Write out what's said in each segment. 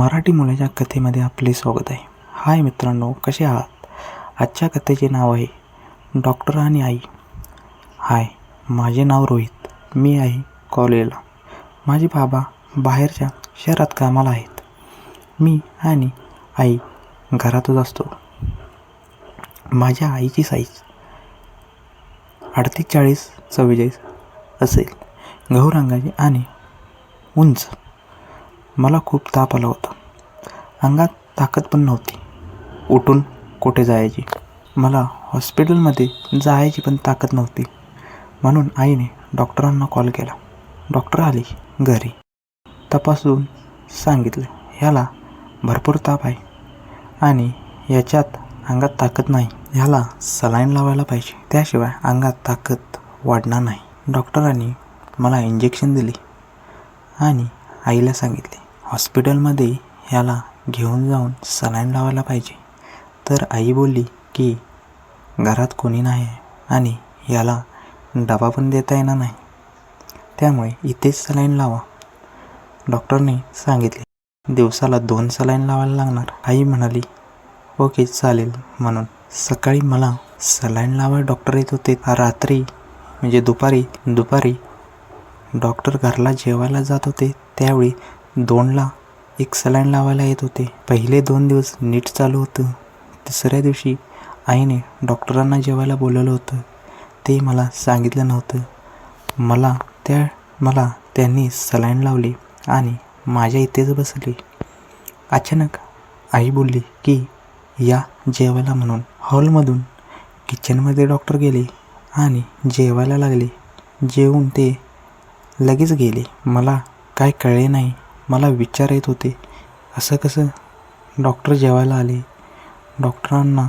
मराठी मुलाच्या कथेमध्ये आपले स्वागत आहे. हाय मित्रांनो कसे आहात? आजच्या कथेचे नाव आहे डॉक्टर आणि आई. हाय माझे नाव रोहित. मी आहे कॉलेजला. माझे बाबा बाहेरच्या शहरात कामाला आहेत. मी आणि आई घरातच असतो. माझ्या आईची साईज अडतीस चाळीस चव्वेचाळीस असेल. गहू रंगाची आणि उंच. मला खूप ताप आला होता. अंगात ताकद पण नव्हती. उठून कुठे जायची? मला हॉस्पिटलमध्ये जायची पण ताकद नव्हती. म्हणून आईने डॉक्टरांना कॉल केला. डॉक्टर आले घरी. तपासून सांगितलं ह्याला भरपूर ताप आहे आणि याच्यात अंगात ताकद नाही. ह्याला सलाईन लावायला पाहिजे. त्याशिवाय अंगात ताकद वाढणार नाही. डॉक्टरांनी मला इंजेक्शन दिले आणि आईला सांगितले हॉस्पिटलमध्ये ह्याला घेऊन जाऊन सलाईन लावायला पाहिजे. तर आई बोलली की घरात कोणी नाही आणि याला डबा पण देता येणार नाही. त्यामुळे इथेच सलाईन लावा. डॉक्टरने सांगितले. दिवसाला दोन सलाईन लावायला लागणार. आई म्हणाली ओके चालेल. म्हणून सकाळी मला सलाईन लावायला डॉक्टर येत होते. रात्री म्हणजे दुपारी दुपारी डॉक्टर घरला जेवायला जात होते. त्यावेळी दोनला एक सलाईन लावायला येत होते. पहिले दोन दिवस नीट चालू होतं. तिसऱ्या दिवशी आईने डॉक्टरांना जेवायला बोलवलं होतं. ते मला सांगितलं नव्हतं. मला त्या मला त्यांनी सलाईन लावली आणि माझ्या इथेच बसली. अचानक आई बोलली की या जेवायला म्हणून. हॉलमधून किचनमध्ये डॉक्टर गेले आणि जेवायला लागले. जेवून ते लगेच गेले. मला काय कळले नाही. मला विचार येत होते. असं कसं? डॉक्टर जेवायला आले. डॉक्टरांना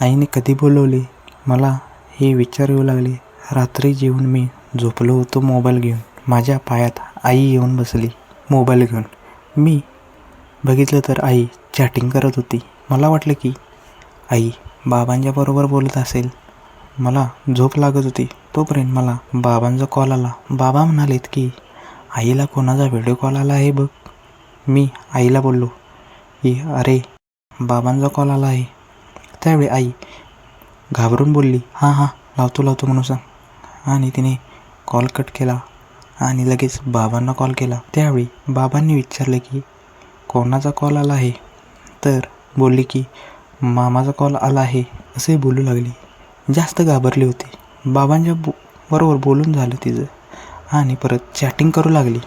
आईने कधी बोलवले? मला हे विचार येऊ लागले. रात्री जेवून मी झोपलो होतो मोबाईल घेऊन. माझ्या पायात आई येऊन बसली. मोबाईल घेऊन. मी बघितलं तर आई चॅटिंग करत होती. मला वाटलं की आई बाबांच्या बरोबर बोलत असेल. मला झोप लागत होती. तोपर्यंत मला बाबांचा कॉल आला. बाबा म्हणालेत की आईला कोणाचा व्हिडिओ कॉल आला आहे बघ. मी आईला बोललो की अरे बाबांचा कॉल आला आहे. त्यावेळी आई घाबरून बोलली हां हां लावतो लावतो म्हणून सांग. आणि तिने कॉल कट केला आणि लगेच बाबांना कॉल केला. त्यावेळी बाबांनी विचारले की कोणाचा कॉल आला आहे? तर बोलली की मामाचा कॉल आला आहे असे बोलू लागली. जास्त घाबरली होती. बाबांच्या बो बरोबर बोलून झालं तिचं. आणि परत चॅटिंग करू लागली.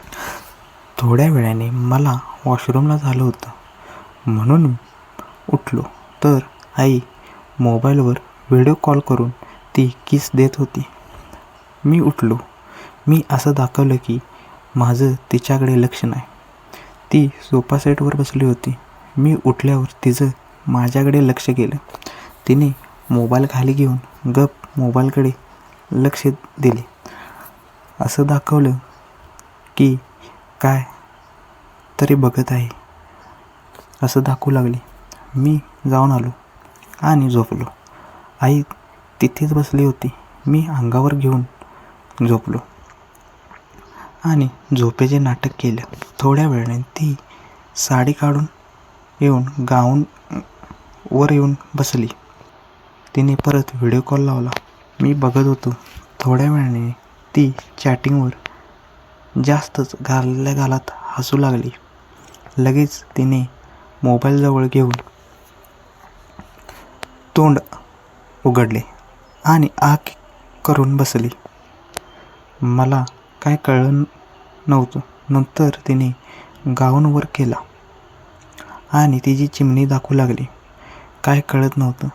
थोड्या वेळाने मला वॉशरूमला झालं होतं. म्हणून उठलो. तर आई मोबाईलवर व्हिडिओ कॉल करून ती किस देत होती. मी उठलो. मी असं दाखवलं की माझं तिच्याकडे लक्ष नाही. ती सोफा सेटवर बसली होती. मी उठल्यावर तिचं माझ्याकडे लक्ष गेलं. तिने मोबाईल खाली घेऊन गप मोबाईलकडे लक्ष दिले. असं दाखवलं की काय तरी बघत आहे. असं दाखवू लागली. मी जाऊन आलो आणि झोपलो. आई तिथेच बसली होती. मी अंगावर घेऊन झोपलो आणि झोपेचे नाटक केलं. थोड्या वेळाने ती साडी काढून येऊन गाऊन वर येऊन बसली. तिने परत व्हिडिओ कॉल लावला. मी बघत होतो. थोड्या वेळाने ती चॅटिंगवर जास्तच घालल्या घालात हसू लागली. लगेच तिने मोबाईलजवळ घेऊन तोंड उघडले आणि आग करून बसली. मला काय कळलं नव्हतं. नंतर तिने गाऊनवर केला आणि तिची चिमणी दाखवू लागली. काय कळत नव्हतं.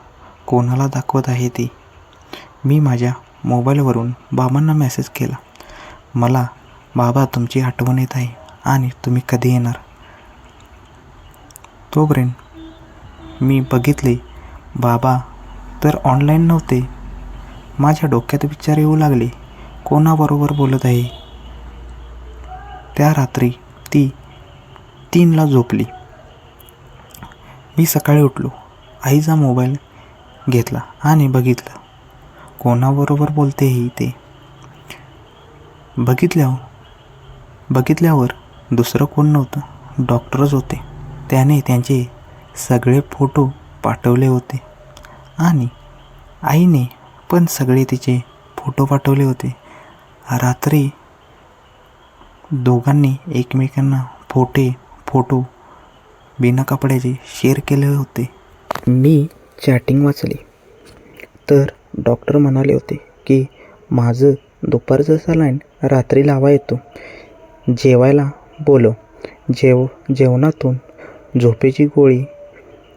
कोणाला दाखवत आहे ती? मी माझ्या मोबाईलवरून बाबांना मेसेज केला. मला बाबा तुमची आठवण येत आहे आणि तुम्ही कधी येणार? तोपर्यंत मी बघितले. बाबा तर ऑनलाईन नव्हते. माझ्या डोक्यात विचार येऊ लागले. कोणाबरोबर बोलत आहे? त्या रात्री ती तीनला झोपली. मी सकाळी उठलो. आईचा मोबाईल घेतला आणि बघितलं. कोणाबरोबर बोलते ही ते? बघितल्यावर बघितल्यावर दुसरं कोण नव्हतं? डॉक्टरच होते. त्याने त्यांचे सगळे फोटो पाठवले होते. आणि आईने पण सगळे तिचे फोटो पाठवले होते. रात्री दोघांनी एकमेकांना फोटे फोटो बिना कपड्याचे शेअर केले होते. मी चॅटिंग वाचली. तर डॉक्टर म्हणाले होते की माझं दुपारचं सलाईन रात्री लावा येतो. जेवायला बोलव. जेव जेवणातून झोपेची गोळी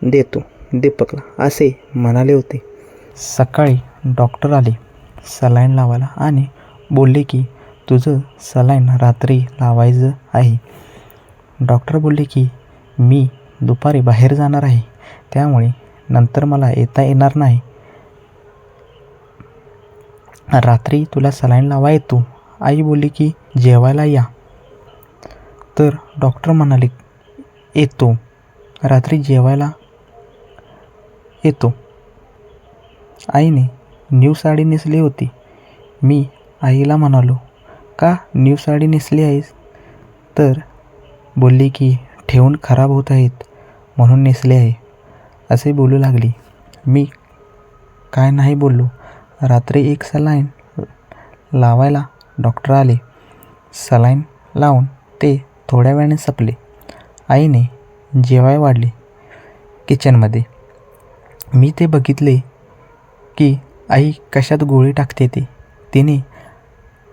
देतो दीपकला. असे म्हणाले होते. सकाळी डॉक्टर आले सलाईन लावायला आणि बोलले की तुझं सलाईन रात्री लावायचं आहे. डॉक्टर बोलले की मी दुपारी बाहेर जाणार आहे. त्यामुळे नंतर मला येता येणार नाही. रात्री तुला सलाईन लावा येतो. आई बोलली की जेवायला या. तर डॉक्टर म्हणाले येतो. रात्री जेवायला येतो. आईने न्यू साडी नेसली होती. मी आईला म्हणालो का न्यू साडी नेसली आहेस? तर बोलली की ठेवून खराब होत आहेत म्हणून नेसले आहे. असे बोलू लागली. मी काय नाही बोललो. रात्री एक सलाईन लावायला डॉक्टर आले. सलाईन लावून ते थोड्या वेळाने संपले. आईने जेवाय वाढले किचनमध्ये. मी ते बघितले की आई कशात गोळी टाकते ते. तिने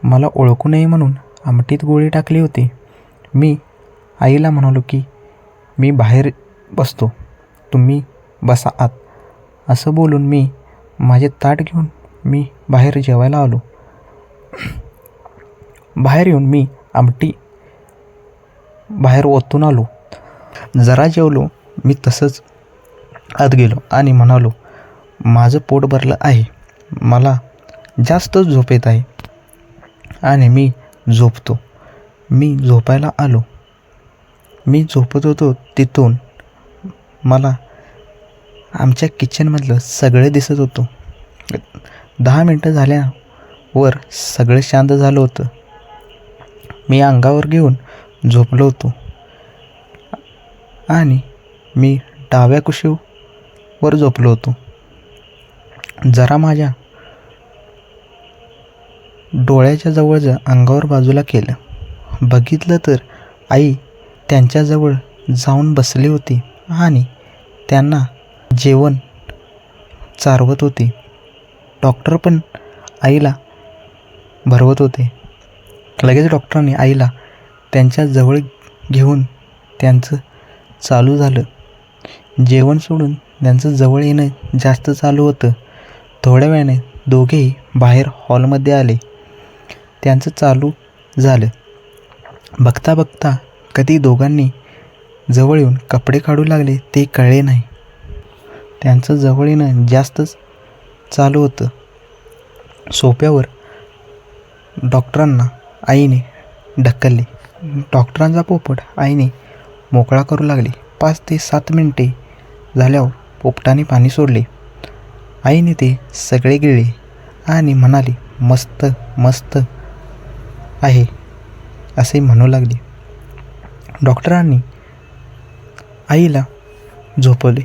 मला ओळखू नये म्हणून आमटीत गोळी टाकली होती. मी आईला म्हणालो की मी बाहेर बसतो. तुम्ही बसा आत. असं बोलून मी माझे ताट घेऊन मी बाहेर जेवायला आलो. बाहेर येऊन मी आमटी बाहेर ओतून आलो. जरा जेवलो मी तसंच आत गेलो आणि म्हणालो माझं पोट भरलं आहे. मला जास्त झोप येत आहे. आणि मी झोपतो. मी झोपायला आलो. मी झोपत होतो तिथून. मला आमच्या किचनमधलं सगळं दिसत होतं. दहा मिनटं झाल्यावर सगळं शांत झालं होतं. मी अंगावर घेऊन झोपलो होतो. आणि मी डाव्या कुशीवर झोपलो होतो. जरा माझ्या डोळ्याच्या जवळचं अंगावर बाजूला केलं. बघितलं तर आई त्यांच्याजवळ जाऊन बसली होती आणि त्यांना जेवण चारवत होती. डॉक्टर पण आईला भरवत होते. लगेच डॉक्टरांनी आईला त्यांच्या जवळ घेऊन त्यांचं चालू झालं. जेवण सोडून त्यांचं जवळ येणं जास्त चालू होतं. थोड्या वेळाने दोघेही बाहेर हॉलमध्ये आले. त्यांचं चालू झालं. बघता बघता कधी दोघांनी जवळ येऊन कपडे काढू लागले ते कळले नाही. त्यांचं जवळ येणं जास्तच चालू होतं. सोप्यावर डॉक्टरांना आईने ढकलले. डॉक्टरांचा पोपट आईने मोकळा करू लागले. पाच ते सात मिनटे झाल्यावर पोपटाने पाणी सोडले. आईने ते सगळे गिळले आणि म्हणाले मस्त मस्त आहे असे म्हणू लागले. डॉक्टरांनी आईला झोपवले.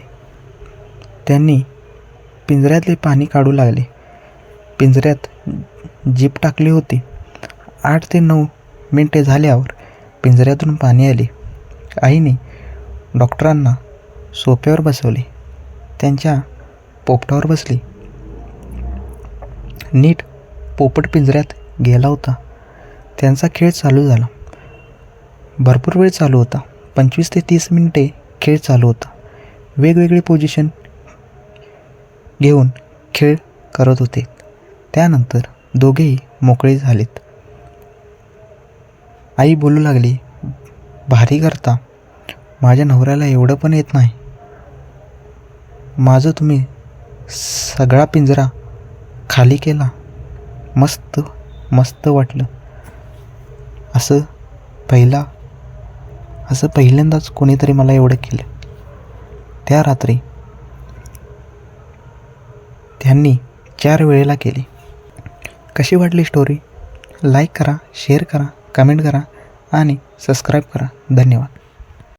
त्यांनी पिंजऱ्यातले पाणी काढू लागले. पिंजऱ्यात जीप टाकली होती. आठ ते नऊ मिनटे झाल्यावर पिंजऱ्यातून पाणी आले. आईने डॉक्टरांना सोप्यावर बसवले. त्यांच्या पोपटावर बसली. नीट पोपट पिंजऱ्यात गेला होता. त्यांचा खेळ चालू झाला. भरपूर वेळ चालू होता. पंचवीस ते तीस मिनिटे खेळ चालू होता. वेगवेगळे पोझिशन घेऊन खेळ करत होते. त्यानंतर दोघेही मोकळे झालेत. आई बोलू लागली भारी करता. माझ्या नवऱ्याला एवढं पण येत नाही. माझं तुम्ही सगळा पिंजरा खाली केला. मस्त मस्त वाटलं. असं पहिला असं पहिल्यांदाच कोणीतरी मला एवढं केलं. त्या रात्री त्यांनी चार वेळेला केली. कशी वाटली स्टोरी लाईक करा शेअर करा कमेंट करा आणि सबस्क्राईब करा. धन्यवाद.